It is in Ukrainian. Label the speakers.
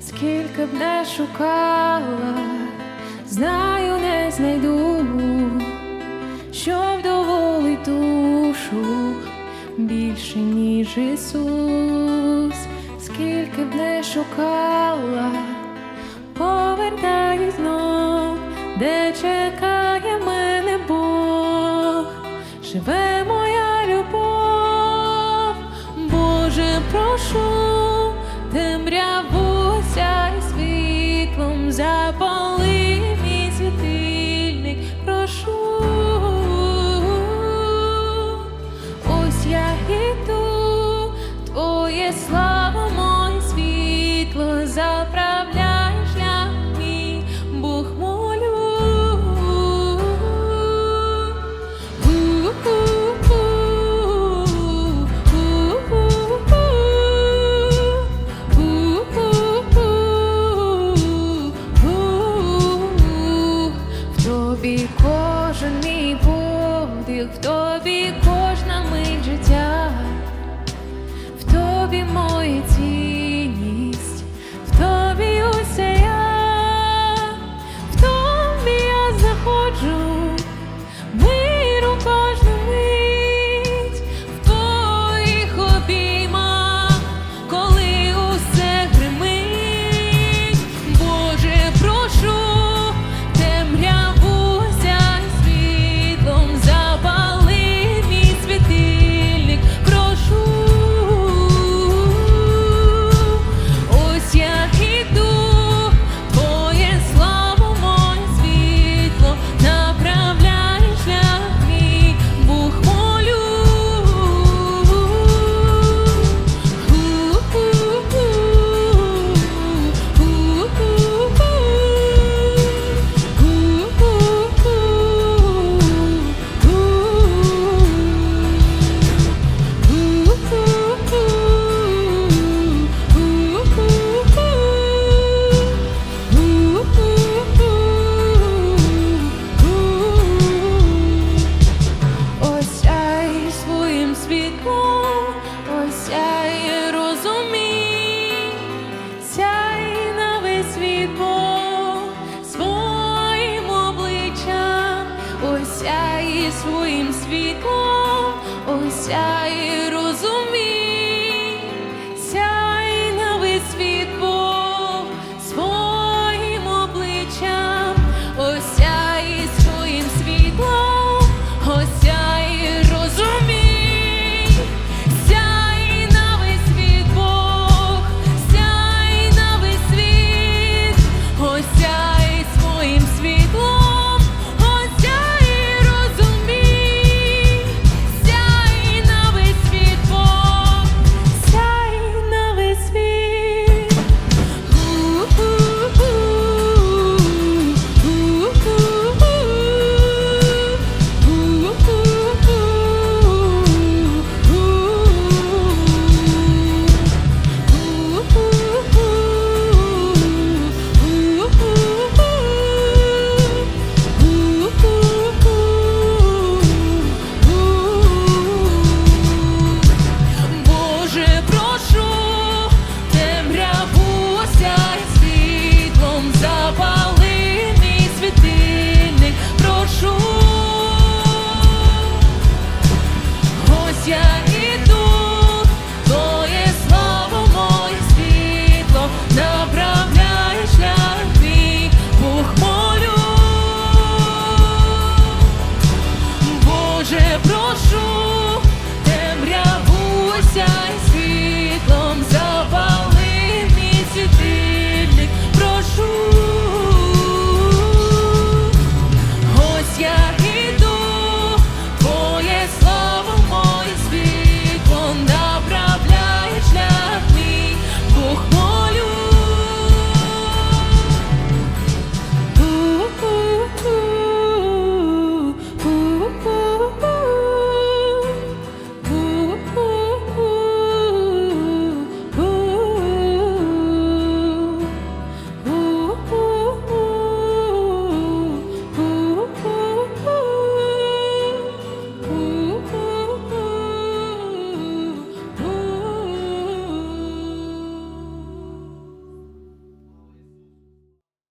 Speaker 1: скільки б не шукала, знаю, не знайду, що вдоволить душу більше, ніж Ісус, скільки б не шукала, повертаюсь знов, де чекає мене Бог, живе моя любов, Боже, прошу, темряву світло, заправляй шлях мій, Бог молю. В тобі кожен мій подих, світ Бог своїм обличчям, осяє своїм світлом, осяй